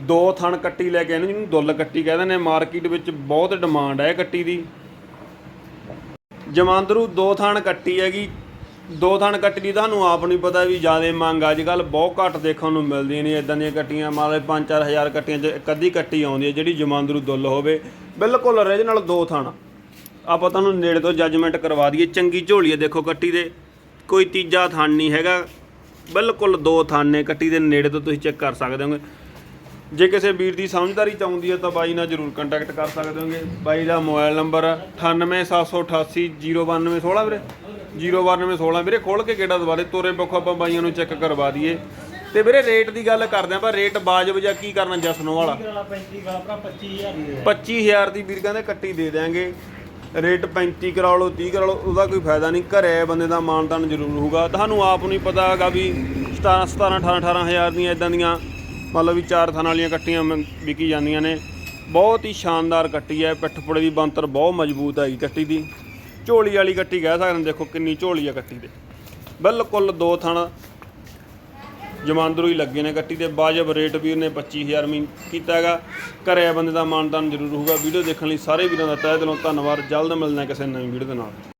ਦੋ ਥਣ ਕੱਟੀ ਲੈ ਕੇ ਆਏ ਨੇ ਜਿਹਨੂੰ ਦੁੱਲ ਕੱਟੀ ਕਹਿੰਦੇ ਨੇ, ਮਾਰਕੀਟ ਵਿੱਚ ਬਹੁਤ ਡਿਮਾਂਡ ਹੈ ਕੱਟੀ ਦੀ। ਜਮਾਂਦਰੂ ਦੋ ਥਣ ਕੱਟੀ ਹੈਗੀ। ਦੋ ਥਣ ਕੱਟੀ ਦੀ ਤੁਹਾਨੂੰ ਆਪ ਨਹੀਂ ਪਤਾ ਵੀ ਜ਼ਿਆਦਾ ਮੰਗ ਅੱਜ ਕੱਲ ਬਹੁਤ ਘੱਟ ਦੇਖਣ ਨੂੰ ਮਿਲਦੀਆਂ ਨੇ ਇਦਾਂ ਦੀਆਂ ਕੱਟੀਆਂ ਮਤਲਬ 5-4000 ਕੱਟੀਆਂ 'ਚ ਇੱਕ ਅੱਧੀ ਕੱਟੀ ਆਉਂਦੀ ਹੈ ਜਿਹੜੀ ਜਮਾਂਦਰੂ ਦੁੱਲ ਹੋਵੇ। ਬਿਲਕੁਲ origignal ਦੋ ਥਣ। ਆਪਾਂ ਤੁਹਾਨੂੰ ਨੇੜੇ ਤੋਂ ਜੱਜਮੈਂਟ ਕਰਵਾ ਦਈਏ, ਚੰਗੀ ਝੋਲੀ ਹੈ ਦੇਖੋ ਕੱਟੀ ਦੇ। ਕੋਈ ਤੀਜਾ ਥਣ ਨਹੀਂ ਹੈਗਾ। ਬਿਲਕੁਲ ਦੋ ਥਣ ਨੇ ਕੱਟੀ ਦੇ, ਨੇੜੇ ਤੋਂ ਤੁਸੀਂ ਚੈੱਕ ਕਰ ਸਕਦੇ ਹੋਗੇ। ਜੇ ਕਿਸੇ ਵੀਰ ਦੀ ਸਮਝਦਾਰੀ 'ਚ ਆਉਂਦੀ ਹੈ ਤਾਂ ਬਾਈ ਨਾਲ ਜਰੂਰ ਕੰਟੈਕਟ ਕਰ ਸਕਦੇ ਹੋਗੇ। ਬਾਈ ਦਾ ਮੋਬਾਈਲ ਨੰਬਰ 9878809216 ਵੀਰੇ। 09216 ਵੀਰੇ ਖੋਲ ਕੇ ਕਿਹੜਾ ਦੁਬਾਰੇ ਤੋਰੇ ਪੱਖੋਂ ਆਪਾਂ ਬਾਈਆਂ ਨੂੰ ਚੈੱਕ ਕਰਵਾ ਦਈਏ। ਤੇ ਵੀਰੇ ਰੇਟ ਦੀ ਗੱਲ ਕਰਦੇ ਆਂ ਪਰ ਰੇਟ ਬਾਜਬ ਜਾਂ ਕੀ ਕਰਨਾ ਜਸਨੋ ਵਾਲਾ? 35 ਗਾ 25000 ਦੀ ਵੀਰ ਕਹਿੰਦੇ ਕੱਟੀ ਦੇ ਦਿਆਂਗੇ। ਰੇਟ 35 ਕਰਾ ਲਓ 30 ਕਰਾ ਲਓ, ਉਹਦਾ ਕੋਈ ਫਾਇਦਾ ਨਹੀਂ। ਘਰੇ ਬੰਦੇ ਦਾ ਮਾਨਤਾਨ ਜ਼ਰੂਰ ਹੋਊਗਾ। ਤੁਹਾਨੂੰ ਆਪ ਨੂੰ ਹੀ ਪਤਾ ਹੈਗਾ ਵੀ 17 17 18 18000 ਦੀਆਂ ਇਦਾਂ ਦੀਆਂ ਮਤਲਬ ਵੀ ਚਾਰ ਥਾਂ ਵਾਲੀਆਂ ਕੱਟੀਆਂ ਵਿਕੀ ਜਾਂਦੀਆਂ ਨੇ। ਬਹੁਤ ਹੀ ਸ਼ਾਨਦਾਰ ਕੱਟੀ ਹੈ। ਪਿੱਠਪੁੜੇ ਦੀ ਬੰਤਰ ਬਹੁਤ ਮਜ਼ਬੂਤ ਹੈਗੀ ਕੱਟੀ ਦੀ। ਝੋਲੀ ਵਾਲੀ ਕੱਟੀ ਕਹਿ ਸਕਦੇ ਨੇ, ਦੇਖੋ ਕਿੰਨੀ ਝੋਲੀ ਹੈ ਕੱਟੀ ਦੇ। ਬਿਲਕੁਲ ਦੋ ਥਣ ਜਮਾਂਦਰੂ ਹੀ ਲੱਗੇ ਨੇ ਕੱਟੀ ਦੇ। ਬਾਜਬ ਰੇਟ ਵੀਰ ਨੇ 25000 ਮੀ ਕੀਤਾ ਹੈਗਾ। ਘਰੇ ਬੰਦੇ ਦਾ ਮਾਨਦਾਨ ਜ਼ਰੂਰ ਹੋਊਗਾ। ਵੀਡੀਓ ਦੇਖਣ ਲਈ ਸਾਰੇ ਵੀਰਾਂ ਦਾ ਤਹਿ ਦਿਲੋਂ ਧੰਨਵਾਦ। ਜਲਦ ਮਿਲਣਾ ਕਿਸੇ ਨਵੀਂ ਵੀਡੀਓ ਦੇ ਨਾਲ।